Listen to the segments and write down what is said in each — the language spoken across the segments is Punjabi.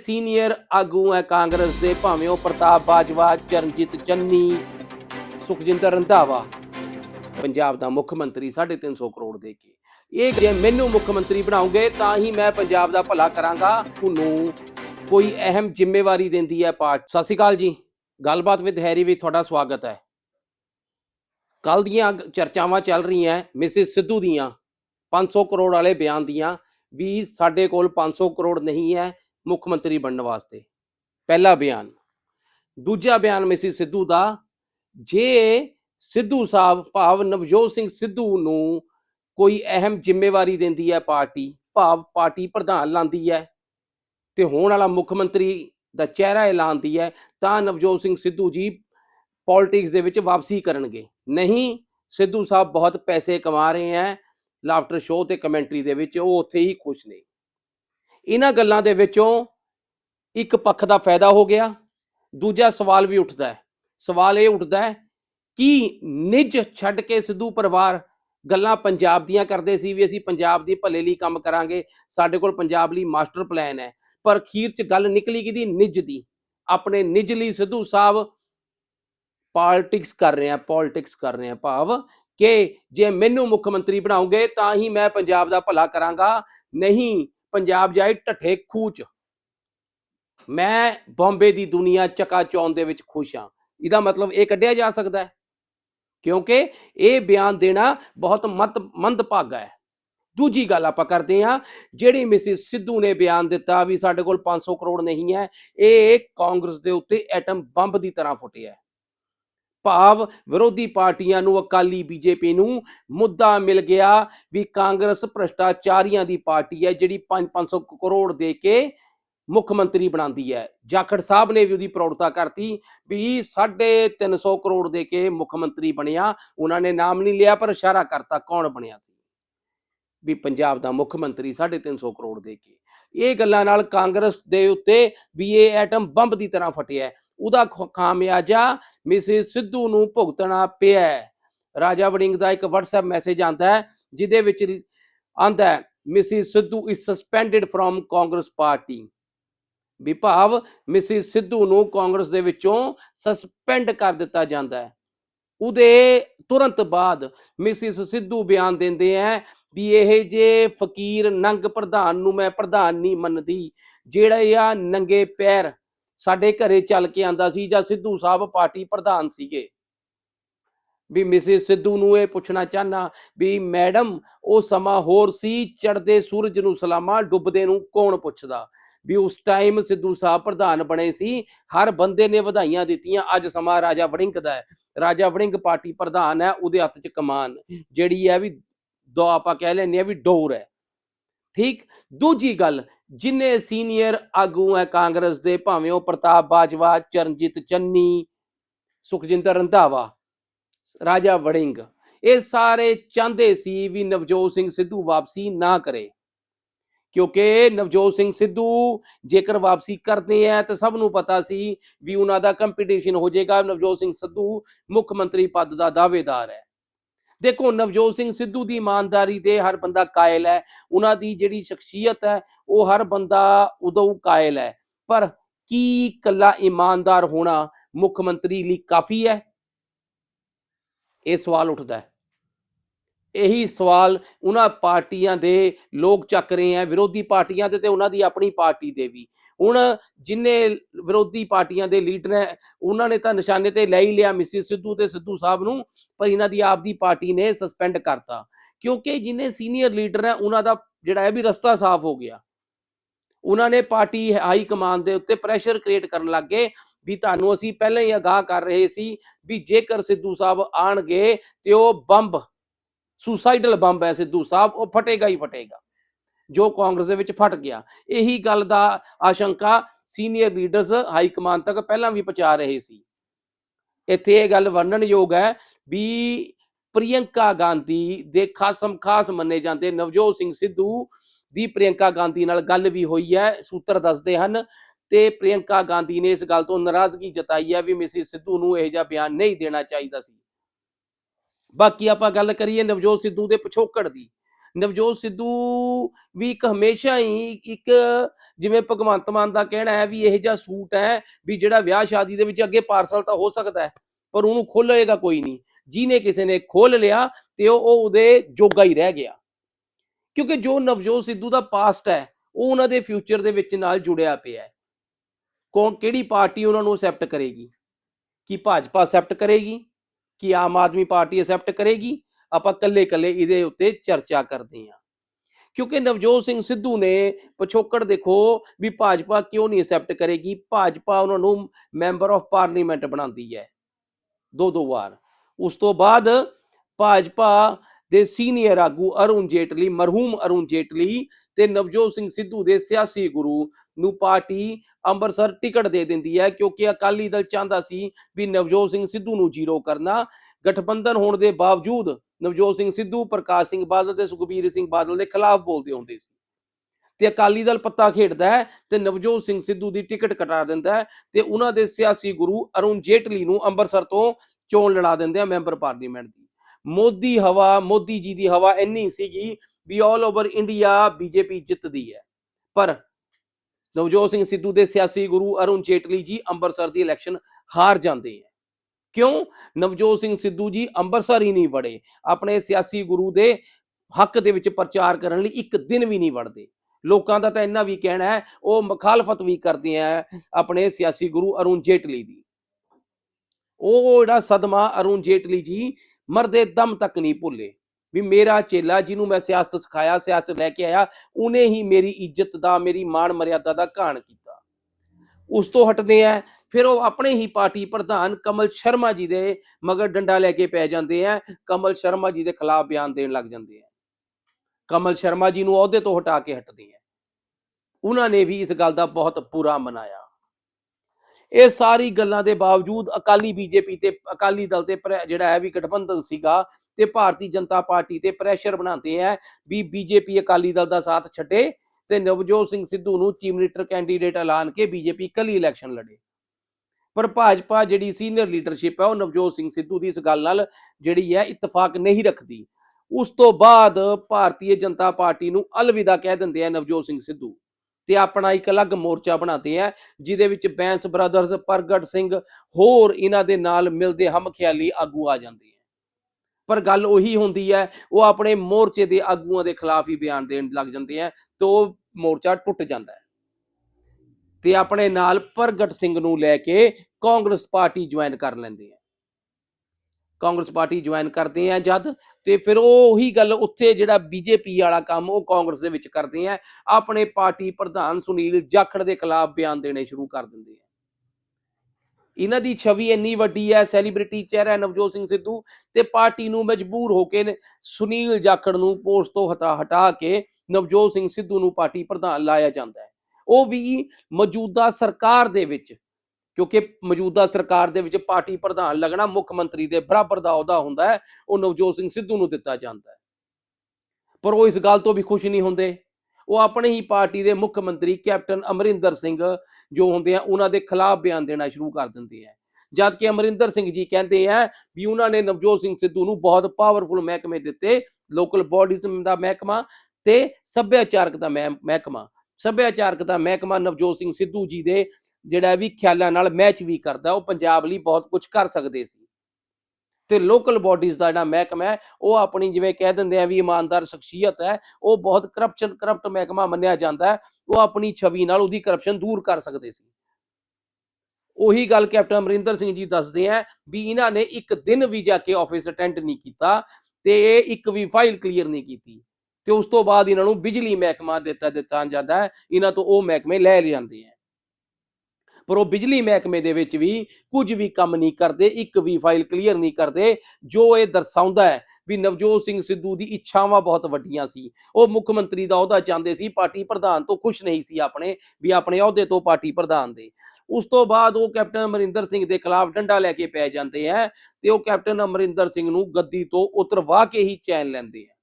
ਸੀਨੀਅਰ ਆਗੂ ਹੈ ਕਾਂਗਰਸ ਦੇ, ਭਾਵੇਂ ਉਹ ਪ੍ਰਤਾਪ ਬਾਜਵਾ, ਚਰਨਜੀਤ ਚੰਨੀ, ਸੁਖਜਿੰਦਰ ਰੰਧਾਵਾ। ਪੰਜਾਬ ਦਾ ਮੁੱਖ ਮੰਤਰੀ 350 ਕਰੋੜ ਦੇ ਕੇ। ਇਹ ਜੇ ਮੈਨੂੰ ਮੁੱਖ ਮੰਤਰੀ ਬਣਾਉਂਗੇ, ਤਾਂ ਹੀ ਮੈਂ ਪੰਜਾਬ ਦਾ ਭਲਾ ਕਰਾਂਗਾ। ਤੁਹਾਨੂੰ ਕੋਈ ਅਹਿਮ ਜ਼ਿੰਮੇਵਾਰੀ ਦਿੰਦੀ ਹੈ ਪਾਰਟ। ਸਤਿ ਸ਼੍ਰੀ ਅਕਾਲ ਜੀ। ਗੱਲਬਾਤ ਵਿਦ ਹੈਰੀ ਵੀ ਤੁਹਾਡਾ ਸਵਾਗਤ ਹੈ। ਕੱਲ ਦੀਆਂ ਚਰਚਾਵਾਂ ਚੱਲ ਰਹੀਆਂ ਮਿਸਿਸ ਸਿੱਧੂ ਦੀਆਂ। 500 ਕਰੋੜ ਵਾਲੇ ਬਿਆਨ ਦੀਆਂ। ਵੀ ਸਾਡੇ ਕੋਲ 500 ਕਰੋੜ ਨਹੀਂ ਹੈ। ਮੁੱਖ ਮੰਤਰੀ ਬਣਨ ਵਾਸਤੇ। ਪਹਿਲਾ ਬਿਆਨ। ਦੂਜਾ ਬਿਆਨ ਮਿਸਿਸ ਸਿੱਧੂ ਦਾ, ਜੇ ਸਿੱਧੂ ਸਾਹਿਬ ਭਾਵ ਨਵਜੋਤ ਸਿੰਘ ਸਿੱਧੂ ਨੂੰ ਕੋਈ ਅਹਿਮ ਜ਼ਿੰਮੇਵਾਰੀ ਦਿੰਦੀ ਹੈ ਪਾਰਟੀ, ਭਾਵ ਪਾਰਟੀ ਪ੍ਰਧਾਨ ਲਾਂਦੀ ਹੈ ਤੇ ਹੋਣ ਵਾਲਾ ਮੁੱਖ ਮੰਤਰੀ ਦਾ ਚਿਹਰਾ ਐਲਾਨਦੀ ਹੈ, ਤਾਂ ਨਵਜੋਤ ਸਿੰਘ ਸਿੱਧੂ ਜੀ ਪੋਲਿਟਿਕਸ ਦੇ ਵਿੱਚ ਵਾਪਸੀ ਕਰਨਗੇ। ਨਹੀਂ, ਸਿੱਧੂ ਸਾਹਿਬ ਬਹੁਤ ਪੈਸੇ ਕਮਾ ਰਹੇ ਹੈ, ਲਾਫਟਰ ਸ਼ੋਅ ਤੇ ਕਮੈਂਟਰੀ ਦੇ ਵਿੱਚ ਉਹ ਉੱਥੇ ਹੀ ਖੁਸ਼ ਨੇ। ਇਹਨਾਂ ਗੱਲਾਂ ਦੇ ਵਿੱਚੋਂ ਇੱਕ ਪੱਖ ਦਾ ਫਾਇਦਾ ਹੋ ਗਿਆ, ਦੂਜਾ ਸਵਾਲ ਵੀ ਉੱਠਦਾ ਹੈ। ਸਵਾਲ ਇਹ ਉੱਠਦਾ ਹੈ ਕਿ ਨਿੱਜ ਛੱਡ ਕੇ ਸਿੱਧੂ ਪਰਿਵਾਰ ਗੱਲਾਂ ਪੰਜਾਬ ਦੀਆਂ ਕਰਦੇ ਸੀ ਵੀ ਅਸੀਂ ਪੰਜਾਬ ਦੀ ਭਲੇ ਲਈ ਕੰਮ ਕਰਾਂਗੇ, ਸਾਡੇ ਕੋਲ ਪੰਜਾਬ ਲਈ ਮਾਸਟਰ ਪਲਾਨ ਹੈ, ਪਰ ਅਖੀਰ ਚ ਗੱਲ ਨਿਕਲੀ ਕਿਦੀ ਨਿੱਜ ਦੀ। ਆਪਣੇ ਨਿੱਜ ਲਈ ਸਿੱਧੂ ਸਾਹਿਬ ਪੋਲਿਟਿਕਸ ਕਰ ਰਹੇ ਆ ਪੋਲਿਟਿਕਸ ਕਰ ਰਹੇ ਆ ਭਾਵ ਕਿ ਜੇ ਮੈਨੂੰ ਮੁੱਖ ਮੰਤਰੀ ਬਣਾਉਂਗੇ ਤਾਂ ਹੀ ਮੈਂ ਪੰਜਾਬ ਦਾ ਭਲਾ ਕਰਾਂਗਾ, ਨਹੀਂ ਪੰਜਾਬ ਜਾਏ ਢੱਠੇ ਖੂਚ ਮੈਂ ਬੰਬੇ ਦੀ ਦੁਨੀਆ ਚਕਾ ਚੌਂਦ ਦੇ ਵਿੱਚ ਖੁਸ਼ ਹਾਂ। ਇਹਦਾ ਮਤਲਬ ਇਹ ਕੱਢਿਆ ਜਾ ਸਕਦਾ ਹੈ। ਕਿਉਂਕਿ ਇਹ ਬਿਆਨ ਦੇਣਾ ਬਹੁਤ ਮਤ ਮੰਦਭਾਗਾ ਹੈ। ਦੂਜੀ ਗੱਲ ਆਪਾਂ ਕਰਦੇ ਹਾਂ, ਜਿਹੜੀ ਮਿਸਿਸ ਸਿੱਧੂ ਨੇ ਬਿਆਨ ਦਿੱਤਾ ਵੀ ਸਾਡੇ ਕੋਲ 500 ਕਰੋੜ ਨਹੀਂ ਹੈ, ਇਹ ਕਾਂਗਰਸ ਦੇ ਉੱਤੇ ਐਟਮ ਬੰਬ ਦੀ ਤਰ੍ਹਾਂ ਫੁੱਟਿਆ ਹੈ। ਭਾਵ ਵਿਰੋਧੀ ਪਾਰਟੀਆਂ ਨੂੰ, ਅਕਾਲੀ ਬੀਜੇਪੀ ਨੂੰ ਮੁੱਦਾ ਮਿਲ ਗਿਆ ਵੀ ਕਾਂਗਰਸ ਭ੍ਰਸ਼ਟਾਚਾਰੀਆਂ ਦੀ ਪਾਰਟੀ ਹੈ, ਜਿਹੜੀ 5-500 ਕਰੋੜ ਦੇ ਕੇ ਮੁੱਖ ਮੰਤਰੀ ਬਣਾਉਂਦੀ ਹੈ। ਜਾਖੜ ਸਾਹਿਬ ਨੇ ਵੀ ਉਹਦੀ ਪ੍ਰੌੜਤਾ ਕਰਤੀ ਵੀ 350 ਕਰੋੜ ਦੇ ਕੇ ਮੁੱਖ ਮੰਤਰੀ ਬਣਿਆ। ਉਹਨਾਂ ਨੇ ਨਾਮ ਨਹੀਂ ਲਿਆ, ਪਰ ਇਸ਼ਾਰਾ ਕਰਤਾ ਕੌਣ ਬਣਿਆ ਸੀ? ਵੀ ਪੰਜਾਬ ਦਾ ਮੁੱਖ ਮੰਤਰੀ 350 ਕਰੋੜ ਦੇ ਕੇ। ਇਹ ਗੱਲਾਂ ਨਾਲ ਕਾਂਗਰਸ ਦੇ ਉੱਤੇ ਵੀ ਇਹ ਐਟਮ ਬੰਬ ਦੀ ਤਰ੍ਹਾਂ ਫਟਿਆ ਉਹਦਾ ਖਾਮਿਆਜਾ ਮਿਸਿਸ ਸਿੱਧੂ ਨੂੰ ਭੁਗਤਣਾ ਪਿਆ ਰਾਜਾ ਵੜਿੰਗ ਦਾ ਇੱਕ WhatsApp ਮੈਸੇਜ ਆਂਦਾ ਹੈ, ਜਿਹਦੇ ਵਿੱਚ ਆਂਦਾ ਹੈ Mrs Sidhu is suspended from Congress party. We Mrs Sidhu ਨੂੰ ਕਾਂਗਰਸ ਦੇ ਵਿੱਚੋਂ ਸਸਪੈਂਡ ਕਰ ਦਿੱਤਾ ਜਾਂਦਾ ਹੈ। ਉਹਦੇ ਤੁਰੰਤ ਬਾਅਦ ਮਿਸਿਸ ਸਿੱਧੂ ਬਿਆਨ ਦਿੰਦੇ ਹੈ ਵੀ ਇਹ ਜੇ ਫਕੀਰ ਨੰਗ ਪ੍ਰਧਾਨ ਨੂੰ ਮੈਂ ਪ੍ਰਧਾਨ ਨਹੀਂ ਮੰਨਦੀ, ਜਿਹੜਾ ਆ ਨੰਗੇ ਪੈਰ ਸਾਡੇ ਘਰੇ ਚੱਲ ਕੇ ਆਂਦਾ ਸੀ ਜਾਂ ਸਿੱਧੂ ਸਾਹਿਬ ਪਾਰਟੀ ਪ੍ਰਧਾਨ ਸੀਗੇ। ਵੀ ਮਿਸਿਸ ਸਿੱਧੂ ਨੂੰ ਇਹ ਪੁੱਛਣਾ ਚਾਹਨਾ ਵੀ ਮੈਡਮ, ਉਹ ਸਮਾਂ ਹੋਰ ਸੀ ਚੜਦੇ ਸੂਰਜ ਨੂੰ ਸਲਾਮਾਂ, ਡੁੱਬਦੇ ਨੂੰ ਕੌਣ ਪੁੱਛਦਾ? ਵੀ ਉਸ ਟਾਈਮ ਸਿੱਧੂ ਸਾਹਿਬ ਪ੍ਰਧਾਨ ਬਣੇ ਸੀ, ਹਰ ਬੰਦੇ ਨੇ ਵਧਾਈਆਂ ਦਿੱਤੀਆਂ, ਅੱਜ ਸਮਾਂ ਰਾਜਾ ਵੜਿੰਗ ਦਾ ਹੈ। ਰਾਜਾ ਵੜਿੰਗ ਪਾਰਟੀ ਪ੍ਰਧਾਨ ਹੈ, ਉਹਦੇ ਹੱਥ 'ਚ ਕਮਾਨ। ਜਿਹੜੀ ਹੈ ਵੀ ਦੋ ਆਪਾਂ ਕਹਿ ਲੈਂਦੇ ਆ ਵੀ ਡੋਰ ਹੈ। ਠੀਕ? ਦੂਜੀ ਗੱਲ ਜਿਨੇ ਸੀਨੀਅਰ ਆਗੂ ਹੈ ਕਾਂਗਰਸ ਦੇ, ਭਾਵੇਂ ਉਹ ਪ੍ਰਤਾਪ ਬਾਜਵਾ, ਚਰਨਜੀਤ ਚੰਨੀ, ਸੁਖਜਿੰਦਰ ਰੰਧਾਵਾ, ਰਾਜਾ ਵੜਿੰਗ, ਇਹ ਸਾਰੇ ਚਾਹੁੰਦੇ ਸੀ ਵੀ ਨਵਜੋਤ ਸਿੰਘ ਸਿੱਧੂ ਵਾਪਸੀ ਨਾ ਕਰੇ। ਕਿਉਂਕਿ ਨਵਜੋਤ ਸਿੰਘ ਸਿੱਧੂ ਜੇਕਰ ਵਾਪਸੀ ਕਰਦੇ ਆ ਤਾਂ ਸਭ ਨੂੰ ਪਤਾ ਸੀ ਵੀ ਉਹਨਾਂ ਦਾ ਕੰਪੀਟੀਸ਼ਨ ਹੋ ਜਾਏਗਾ। ਨਵਜੋਤ ਸਿੰਘ ਸਿੱਧੂ ਮੁੱਖ ਮੰਤਰੀ ਪਦ ਦਾ ਦਾਅਵੇਦਾਰ ਹੈ। ਦੇਖੋ, ਨਵਜੋਤ ਸਿੰਘ ਸਿੱਧੂ ਦੀ ਇਮਾਨਦਾਰੀ ਤੇ ਹਰ ਬੰਦਾ ਕਾਇਲ ਹੈ। ਉਹਨਾਂ ਦੀ ਜਿਹੜੀ ਸ਼ਖਸੀਅਤ ਹੈ, ਉਹ ਹਰ ਬੰਦਾ ਉਦੋਂ ਕਾਇਲ ਹੈ। ਪਰ ਕੀ ਕੱਲਾ ਇਮਾਨਦਾਰ ਹੋਣਾ ਮੁੱਖ ਮੰਤਰੀ ਲਈ ਕਾਫੀ ਹੈ? ਇਹ ਸਵਾਲ ਉੱਠਦਾ ਹੈ। ਇਹੀ ਸਵਾਲ ਉਹਨਾਂ ਪਾਰਟੀਆਂ ਦੇ ਲੋਕ ਚੱਕ ਰਹੇ ਆ, ਵਿਰੋਧੀ ਪਾਰਟੀਆਂ ਦੇ ਤੇ ਉਹਨਾਂ ਦੀ ਆਪਣੀ ਪਾਰਟੀ ਦੇ ਵੀ। ਹੁਣ ਜਿੰਨੇ ਵਿਰੋਧੀ ਪਾਰਟੀਆਂ ਦੇ ਲੀਡਰ ਹੈ, ਉਹਨਾਂ ਨੇ ਤਾਂ ਨਿਸ਼ਾਨੇ ਤੇ ਲੈ ਹੀ ਲਿਆ ਮਿਸਿਸ ਸਿੱਧੂ ਤੇ ਸਿੱਧੂ ਸਾਹਿਬ ਨੂੰ, ਪਰ ਇਹਨਾਂ ਦੀ ਆਪਦੀ ਪਾਰਟੀ ਨੇ ਸਸਪੈਂਡ ਕਰਤਾ। ਕਿਉਂਕਿ ਜਿੰਨੇ ਸੀਨੀਅਰ ਲੀਡਰ ਹੈ, ਉਹਨਾਂ ਦਾ ਜਿਹੜਾ ਹੈ ਵੀ ਰਸਤਾ ਸਾਫ਼ ਹੋ ਗਿਆ। ਉਹਨਾਂ ਨੇ ਪਾਰਟੀ ਹਾਈ ਕਮਾਂਡ ਦੇ ਉੱਤੇ ਪ੍ਰੈਸ਼ਰ ਕ੍ਰੀਏਟ ਕਰਨ ਲੱਗੇ ਵੀ ਤੁਹਾਨੂੰ ਅਸੀਂ ਪਹਿਲਾਂ ਹੀ ਅਗਾਹ ਕਰ ਰਹੇ ਸੀ ਵੀ ਜੇਕਰ ਸਿੱਧੂ ਸਾਹਿਬ ਆਣਗੇ ਤੇ ਉਹ ਬੰਬ ਸੁਸਾਈਡਲ ਬੰਬ ਹੈ ਸਿੱਧੂ ਸਾਹਿਬ, ਉਹ ਫਟੇਗਾ ਹੀ ਫਟੇਗਾ। ਜੋ ਕਾਂਗਰਸ ਦੇ ਵਿੱਚ ਫਟ ਗਿਆ। ਇਹੀ ਗੱਲ ਦਾ ਆਸ਼ੰਕਾ ਸੀਨੀਅਰ ਲੀਡਰਸ ਹਾਈ ਕਮਾਂਡ ਤੱਕ ਪਹਿਲਾਂ ਵੀ ਪਹੁੰਚਾ ਰਹੇ ਸੀ। ਇੱਥੇ ਇਹ ਗੱਲ ਵਰਣਨਯੋਗ ਹੈ ਵੀ ਪ੍ਰਿਯੰਕਾ ਗਾਂਧੀ ਦੇ ਖਾਸਮ ਖਾਸ ਮੰਨੇ ਜਾਂਦੇ ਨਵਜੋਤ ਸਿੰਘ ਸਿੱਧੂ ਦੀ ਪ੍ਰਿਯੰਕਾ ਗਾਂਧੀ ਨਾਲ ਗੱਲ ਵੀ ਹੋਈ ਹੈ, ਸੂਤਰ ਦੱਸਦੇ ਹਨ ਤੇ ਪ੍ਰਿਯੰਕਾ ਗਾਂਧੀ ਨੇ ਇਸ ਗੱਲ ਤੋਂ ਨਾਰਾਜ਼ਗੀ ਜਤਾਈ ਹੈ ਵੀ ਮਿਸਿਸ ਸਿੱਧੂ ਨੂੰ ਇਹ ਜਿਹਾ ਬਿਆਨ ਨਹੀਂ ਦੇਣਾ ਚਾਹੀਦਾ ਸੀ। ਬਾਕੀ ਆਪਾਂ ਗੱਲ ਕਰੀਏ ਨਵਜੋਤ ਸਿੱਧੂ ਦੇ ਪਿਛੋਕੜ ਦੀ। ਨਵਜੋਤ ਸਿੱਧੂ ਵੀ ਇੱਕ ਹਮੇਸ਼ਾ ਹੀ ਇੱਕ ਜਿਵੇਂ ਭਗਵੰਤ ਮਾਨ ਦਾ ਕਹਿਣਾ ਹੈ ਵੀ ਇਹ ਜਿਹਾ ਸੂਟ ਹੈ ਵੀ ਜਿਹੜਾ ਵਿਆਹ ਸ਼ਾਦੀ ਦੇ ਵਿੱਚ ਅੱਗੇ ਪਾਰਸਲ ਤਾਂ ਹੋ ਸਕਦਾ ਹੈ, ਪਰ ਉਹਨੂੰ ਖੋਲੇਗਾ ਕੋਈ ਨਹੀਂ। ਜਿਹਨੇ ਕਿਸੇ ਨੇ ਖੋਲ ਲਿਆ ਤੇ ਉਹ ਉਹਦੇ ਜੋਗਾ ਹੀ ਰਹਿ ਗਿਆ। ਕਿਉਂਕਿ ਜੋ ਨਵਜੋਤ ਸਿੱਧੂ ਦਾ ਪਾਸਟ ਹੈ, ਉਹ ਉਹਨਾਂ ਦੇ ਫਿਊਚਰ ਦੇ ਵਿੱਚ ਨਾਲ ਜੁੜਿਆ ਪਿਆ ਹੈ। ਕੌਣ, ਕਿਹੜੀ ਪਾਰਟੀ ਉਹਨਾਂ ਨੂੰ ਅਸੈਪਟ ਕਰੇਗੀ? ਕੀ ਭਾਜਪਾ ਅਸੈਪਟ ਕਰੇਗੀ? ਕਿ ਆਮ ਆਦਮੀ ਪਾਰਟੀ ਅਸੈਪਟ ਕਰੇਗੀ, ਆਪਾਂ ਕੱਲੇ ਕੱਲੇ ਇਹਦੇ ਉੱਤੇ ਚਰਚਾ ਕਰਦੇ ਹਾਂ। ਕਿਉਂਕਿ ਨਵਜੋਤ ਸਿੰਘ ਸਿੱਧੂ ਨੇ ਪਿਛੋਕੜ ਦੇਖੋ ਵੀ ਭਾਜਪਾ ਕਿਉਂ ਨਹੀਂ ਅਸੈਪਟ ਕਰੇਗੀ? ਭਾਜਪਾ ਉਹਨਾਂ ਨੂੰ ਮੈਂਬਰ ਆਫ ਪਾਰਲੀਮੈਂਟ ਬਣਾਉਂਦੀ ਹੈ। ਦੋ ਦੋ ਵਾਰ। ਉਸ ਤੋਂ ਬਾਅਦ ਭਾਜਪਾ ਦੇ ਸੀਨੀਅਰ ਆਗੂ ਅਰੁਣ ਜੇਟਲੀ, ਮਰਹੂਮ ਅਰੁਣ ਜੇਟਲੀ ਤੇ ਨਵਜੋਤ ਸਿੰਘ ਸਿੱਧੂ ਦੇ ਸਿਆਸੀ ਗੁਰੂ ਨੂੰ ਪਾਰਟੀ ਅੰਮ੍ਰਿਤਸਰ ਟਿਕਟ ਦੇ ਦਿੰਦੀ ਹੈ ਕਿਉਂਕਿ ਅਕਾਲੀ ਦਲ ਚਾਹੁੰਦਾ ਸੀ ਵੀ ਨਵਜੋਤ ਸਿੰਘ ਸਿੱਧੂ ਨੂੰ ਜ਼ੀਰੋ ਕਰਨਾ। ਗਠਬੰਧਨ ਹੋਣ ਦੇ ਬਾਵਜੂਦ ਨਵਜੋਤ ਸਿੰਘ ਸਿੱਧੂ, ਪ੍ਰਕਾਸ਼ ਸਿੰਘ ਬਾਦਲ ਤੇ ਸੁਖਬੀਰ ਸਿੰਘ ਬਾਦਲ ਦੇ ਖਿਲਾਫ ਬੋਲਦੇ ਹੁੰਦੇ ਸੀ। ਤੇ ਅਕਾਲੀ ਦਲ ਪੱਤਾ ਖੇਡਦਾ ਹੈ ਤੇ ਨਵਜੋਤ ਸਿੰਘ ਸਿੱਧੂ ਦੀ ਟਿਕਟ ਕਟਾ ਦਿੰਦਾ ਹੈ ਤੇ ਉਹਨਾਂ ਦੇ ਸਿਆਸੀ ਗੁਰੂ ਅਰੁਣ ਜੇਟਲੀ ਨੂੰ ਅੰਮ੍ਰਿਤਸਰ ਤੋਂ ਚੋਣ ਲੜਾ ਦਿੰਦੇ ਆ ਮੈਂਬਰ ਪਾਰਲੀਮੈਂਟ ਦੀ। ਮੋਦੀ ਹਵਾ, ਮੋਦੀ ਜੀ ਦੀ ਹਵਾ ਇੰਨੀ ਸੀਗੀ ਵੀ ਆਲ ਓਵਰ ਇੰਡੀਆ ਬੀਜੇਪੀ ਜਿੱਤਦੀ ਹੈ। ਪਰ ਨਵਜੋਤ ਸਿੰਘ ਸਿੱਧੂ ਦੇ ਸਿਆਸੀ ਗੁਰੂ ਅਰੁਣ ਜੇਟਲੀ ਜੀ ਅੰਮ੍ਰਿਤਸਰ ਦੀ ਇਲੈਕਸ਼ਨ ਹਾਰ ਜਾਂਦੇ ਹੈ। ਕਿਉਂ? ਨਵਜੋਤ ਸਿੰਘ ਸਿੱਧੂ ਜੀ ਅੰਮ੍ਰਿਤਸਰ ਹੀ ਨਹੀਂ ਵੜੇ। ਆਪਣੇ ਸਿਆਸੀ ਗੁਰੂ ਦੇ ਹੱਕ ਦੇ ਵਿੱਚ ਪ੍ਰਚਾਰ ਕਰਨ ਲਈ ਇੱਕ ਦਿਨ ਵੀ ਨਹੀਂ ਵੜਦੇ। ਲੋਕਾਂ ਦਾ ਤਾਂ ਇੰਨਾ ਵੀ ਕਹਿਣਾ ਹੈ, ਉਹ ਮੁਖਾਲਫਤ ਵੀ ਕਰਦੇ ਆ ਆਪਣੇ ਸਿਆਸੀ ਗੁਰੂ ਅਰੁਣ ਜੇਟਲੀ ਦੀ। ਉਹ ਜਿਹੜਾ ਸਦਮਾ ਅਰੁਣ ਜੇਟਲੀ ਜੀ ਮਰਦੇ ਦਮ ਤੱਕ ਨਹੀਂ ਭੁੱਲੇ। ਵੀ ਮੇਰਾ ਚੇਲਾ ਜਿਹਨੂੰ ਮੈਂ ਸਿਆਸਤ ਸਿਖਾਇਆ, ਸਿਆਸਤ ਲੈ ਕੇ ਆਇਆ, ਉਹਨੇ ਹੀ ਮੇਰੀ ਇੱਜ਼ਤ ਦਾ, ਮੇਰੀ ਮਾਣ ਮਰਿਆਦਾ ਦਾ ਘਾਣ ਕੀਤਾ। ਉਸ ਤੋਂ ਹਟਦੇ ਆ, ਫਿਰ ਉਹ ਆਪਣੇ ਹੀ ਪਾਰਟੀ ਪ੍ਰਧਾਨ ਕਮਲ ਸ਼ਰਮਾ ਜੀ ਦੇ ਮਗਰ ਡੰਡਾ ਲੈ ਕੇ ਪੈ ਜਾਂਦੇ ਆ, ਕਮਲ ਸ਼ਰਮਾ ਜੀ ਦੇ ਖਿਲਾਫ ਬਿਆਨ ਦੇਣ ਲੱਗ ਜਾਂਦੇ ਆ। ਕਮਲ ਸ਼ਰਮਾ ਜੀ ਨੂੰ ਅਹੁਦੇ ਤੋਂ ਹਟਾ ਕੇ ਹਟਦੇ ਆ। ਉਹਨਾਂ ਨੇ ਵੀ ਇਸ ਗੱਲ ਦਾ ਬਹੁਤ ਬੁਰਾ ਮਨਾਇਆ। ਇਹ ਸਾਰੀ ਗੱਲਾਂ ਦੇ ਬਾਵਜੂਦ ਅਕਾਲੀ ਬੀਜੇਪੀ ਤੇ, ਅਕਾਲੀ ਦਲ ਤੇ ਪ੍ਰੈ- ਜਿਹੜਾ ਹੈ ਵੀ ਗਠਬੰਧਨ ਸੀਗਾ ਤੇ ਭਾਰਤੀ ਜਨਤਾ ਪਾਰਟੀ ਤੇ ਪ੍ਰੈਸ਼ਰ ਬਣਾਉਂਦੇ ਹੈ ਵੀ ਬੀਜੇਪੀ ਅਕਾਲੀ ਦਲ ਦਾ ਸਾਥ ਛੱਡੇ ਤੇ ਨਵਜੋਤ ਸਿੰਘ ਸਿੱਧੂ ਨੂੰ ਚੀਫ ਮਿਨਿਸਟਰ ਕੈਂਡੀਡੇਟ ਐਲਾਨ ਕੇ ਬੀਜੇਪੀ ਇਕੱਲੀ ਇਲੈਕਸ਼ਨ ਲੜੇ। ਪਰ ਭਾਜਪਾ ਜਿਹੜੀ ਸੀਨੀਅਰ ਲੀਡਰਸ਼ਿਪ ਹੈ ਉਹ ਨਵਜੋਤ ਸਿੰਘ ਸਿੱਧੂ ਦੀ ਇਸ ਗੱਲ ਨਾਲ ਜਿਹੜੀ ਹੈ ਇਤਫਾਕ ਨਹੀਂ ਰੱਖਦੀ। ਉਸ ਤੋਂ ਬਾਅਦ ਭਾਰਤੀ ਜਨਤਾ ਪਾਰਟੀ ਨੂੰ ਅਲਵਿਦਾ ਕਹਿ ਦਿੰਦੇ ਆ ਨਵਜੋਤ ਸਿੰਘ ਸਿੱਧੂ। ਤੇ ਆਪਣਾ ਇੱਕ ਅਲੱਗ ਮੋਰਚਾ ਬਣਾਉਂਦੇ ਆ ਜਿਹਦੇ ਵਿੱਚ ਬੈਂਸ ਬ੍ਰਦਰਜ਼ ਪ੍ਰਗਟ ਸਿੰਘ, ਹੋਰ ਇਹਨਾਂ ਦੇ ਨਾਲ ਮਿਲਦੇ ਹਮਖਿਆਲੀ ਆਗੂ ਆ ਜਾਂਦੇ ਆ ਪਰ ਗੱਲ ਉਹੀ ਹੁੰਦੀ ਹੈ ਉਹ ਆਪਣੇ ਮੋਰਚੇ ਦੇ ਆਗੂਆਂ ਦੇ ਖਿਲਾਫ ਹੀ ਬਿਆਨ ਦੇਣ ਲੱਗ ਜਾਂਦੇ ਆ ਤੇ ਉਹ ਮੋਰਚਾ ਟੁੱਟ ਜਾਂਦਾ ਹੈ ਤੇ ਆਪਣੇ ਨਾਲ ਪ੍ਰਗਟ ਸਿੰਘ ਨੂੰ ਲੈ ਕੇ ਕਾਂਗਰਸ ਪਾਰਟੀ ਜੁਆਇਨ ਕਰ ਲੈਂਦੇ ਆ ਕਾਂਗਰਸ ਪਾਰਟੀ ਜੁਆਇਨ ਕਰਦੇ ਆ ਜਦ ਤੇ ਫਿਰ ਉਹ ਉਹੀ ਗੱਲ ਉੱਥੇ ਜਿਹੜਾ ਬੀਜੇਪੀ ਵਾਲਾ ਕੰਮ ਉਹ ਕਾਂਗਰਸ ਦੇ ਵਿੱਚ ਕਰਦੇ ਆ, ਆਪਣੇ ਪਾਰਟੀ ਪ੍ਰਧਾਨ ਸੁਨੀਲ ਜਾਖੜ ਦੇ ਖਿਲਾਫ ਬਿਆਨ ਦੇਣੇ ਸ਼ੁਰੂ ਕਰ ਦਿੰਦੇ ਆ। ਇਹਨਾਂ ਦੀ ਛਵੀ ਇੰਨੀ ਵੱਡੀ ਹੈ, ਸੈਲੀਬ੍ਰਿਟੀ ਚਿਹਰਾ ਨਵਜੋਤ ਸਿੰਘ ਸਿੱਧੂ ਤੇ ਪਾਰਟੀ ਨੂੰ ਮਜਬੂਰ ਹੋ ਕੇ ਸੁਨੀਲ ਜਾਖੜ ਨੂੰ ਪੋਸਟ ਤੋਂ ਹਟਾ ਹਟਾ ਕੇ ਨਵਜੋਤ ਸਿੰਘ ਸਿੱਧੂ ਨੂੰ ਪਾਰਟੀ ਪ੍ਰਧਾਨ ਲਾਇਆ ਜਾਂਦਾ ਹੈ। ਉਹ ਵੀ ਮੌਜੂਦਾ ਸਰਕਾਰ ਦੇ ਵਿੱਚ ਕਿਉਂਕਿ ਮੌਜੂਦਾ ਸਰਕਾਰ ਦੇ ਵਿੱਚ ਪਾਰਟੀ ਪ੍ਰਧਾਨ ਲੱਗਣਾ ਮੁੱਖ ਮੰਤਰੀ ਦੇ ਬਰਾਬਰ ਦਾ ਅਹੁਦਾ ਹੁੰਦਾ ਹੈ, ਉਹ ਨਵਜੋਤ ਸਿੰਘ ਸਿੱਧੂ ਨੂੰ ਦਿੱਤਾ ਜਾਂਦਾ ਹੈ। ਪਰ ਉਹ ਇਸ ਗੱਲ ਤੋਂ ਵੀ ਖੁਸ਼ ਨਹੀਂ ਹੁੰਦੇ। ਉਹ ਆਪਣੇ ਹੀ ਪਾਰਟੀ ਦੇ ਮੁੱਖ ਮੰਤਰੀ ਕੈਪਟਨ ਅਮਰਿੰਦਰ ਸਿੰਘ ਜੋ ਹੁੰਦੇ ਆ, ਉਹਨਾਂ ਦੇ ਖਿਲਾਫ ਬਿਆਨ ਦੇਣਾ ਸ਼ੁਰੂ ਕਰ ਦਿੰਦੇ ਆ। ਜਦ ਕਿ ਅਮਰਿੰਦਰ ਸਿੰਘ ਜੀ ਕਹਿੰਦੇ ਆ ਵੀ ਉਹਨਾਂ ਨੇ ਨਵਜੋਤ ਸਿੰਘ ਸਿੱਧੂ ਨੂੰ ਬਹੁਤ ਪਾਵਰਫੁਲ ਮਹਿਕਮੇ ਦਿੱਤੇ ਲੋਕਲ ਬਾਡੀਜ਼ ਦਾ ਮਹਿਕਮਾ ਤੇ ਸੱਭਿਆਚਾਰਕ ਦਾ ਮਹਿ- ਮਹਿਕਮਾ। ਸੱਭਿਆਚਾਰਕ ਦਾ ਮਹਿਕਮਾ ਨਵਜੋਤ ਸਿੰਘ ਸਿੱਧੂ ਜੀ ਦੇ ਜਿਹੜਾ ਵੀ ਖਿਆਲਾਂ ਨਾਲ ਮੈਚ ਵੀ ਕਰਦਾ, ਉਹ ਪੰਜਾਬ ਲਈ ਬਹੁਤ ਕੁਝ ਕਰ ਸਕਦੇ ਸੀ। ਤੇ ਲੋਕਲ ਬਾਡੀਜ਼ ਦਾ ਜਿਹੜਾ ਮਹਿਕਮਾ ਹੈ, ਉਹ ਆਪਣੀ ਜਿਵੇਂ ਕਹਿ ਦਿੰਦੇ ਆ ਵੀ ਇਮਾਨਦਾਰ ਸ਼ਖਸੀਅਤ ਹੈ, ਉਹ ਬਹੁਤ ਕਰਪਸ਼ਨ ਕਰਪਟ ਮਹਿਕਮਾ ਮੰਨਿਆ ਜਾਂਦਾ ਹੈ, ਉਹ ਆਪਣੀ ਛਵੀ ਨਾਲ ਉਹਦੀ ਕਰਪਸ਼ਨ ਦੂਰ ਕਰ ਸਕਦੇ ਸੀ। ਉਹੀ ਗੱਲ ਕੈਪਟਨ ਅਮਰਿੰਦਰ ਸਿੰਘ ਜੀ ਦੱਸਦੇ ਆ ਵੀ ਇਹਨਾਂ ਨੇ ਇੱਕ ਦਿਨ ਵੀ ਜਾ ਕੇ ਆਫਿਸ ਅਟੈਂਡ ਨਹੀਂ ਕੀਤਾ ਤੇ ਇਹ ਇੱਕ ਵੀ ਫਾਈਲ ਕਲੀਅਰ ਨਹੀਂ ਕੀਤੀ। ਤੇ ਉਸ ਤੋਂ ਬਾਅਦ ਇਹਨਾਂ ਨੂੰ ਬਿਜਲੀ ਮਹਿਕਮਾ ਦਿੱਤਾ ਦਿੱਤਾ ਜਾਂਦਾ ਹੈ, ਇਹਨਾਂ ਤੋਂ ਉਹ ਮਹਿਕਮੇ ਲੈ ਜਾਂਦੇ ਆ। ਪਰ ਉਹ ਬਿਜਲੀ ਮਹਿਕਮੇ ਦੇ ਵਿੱਚ ਵੀ ਕੁਝ ਵੀ ਕੰਮ ਨਹੀਂ ਕਰਦੇ, ਇੱਕ ਵੀ ਫਾਈਲ ਕਲੀਅਰ ਨਹੀਂ ਕਰਦੇ, ਜੋ ਇਹ ਦਰਸਾਉਂਦਾ ਹੈ ਵੀ ਨਵਜੋਤ ਸਿੰਘ ਸਿੱਧੂ ਦੀ ਇੱਛਾਵਾਂ ਬਹੁਤ ਵੱਡੀਆਂ ਸੀ। ਉਹ ਮੁੱਖ ਮੰਤਰੀ ਦਾ ਅਹੁਦਾ ਚਾਹੁੰਦੇ ਸੀ, ਪਾਰਟੀ ਪ੍ਰਧਾਨ ਤੋਂ ਖੁਸ਼ ਨਹੀਂ ਸੀ ਆਪਣੇ ਵੀ ਆਪਣੇ ਅਹੁਦੇ ਤੋਂ ਪਾਰਟੀ ਪ੍ਰਧਾਨ ਦੇ। ਉਸ ਤੋਂ ਬਾਅਦ ਉਹ ਕੈਪਟਨ ਅਮਰਿੰਦਰ ਸਿੰਘ ਦੇ ਖਿਲਾਫ ਡੰਡਾ ਲੈ ਕੇ ਪੈ ਜਾਂਦੇ ਆ ਤੇ ਉਹ ਕੈਪਟਨ ਅਮਰਿੰਦਰ ਸਿੰਘ ਨੂੰ ਗੱਦੀ ਤੋਂ ਉਤਰਵਾ ਕੇ ਹੀ ਚੈਨ ਲੈਂਦੇ ਆ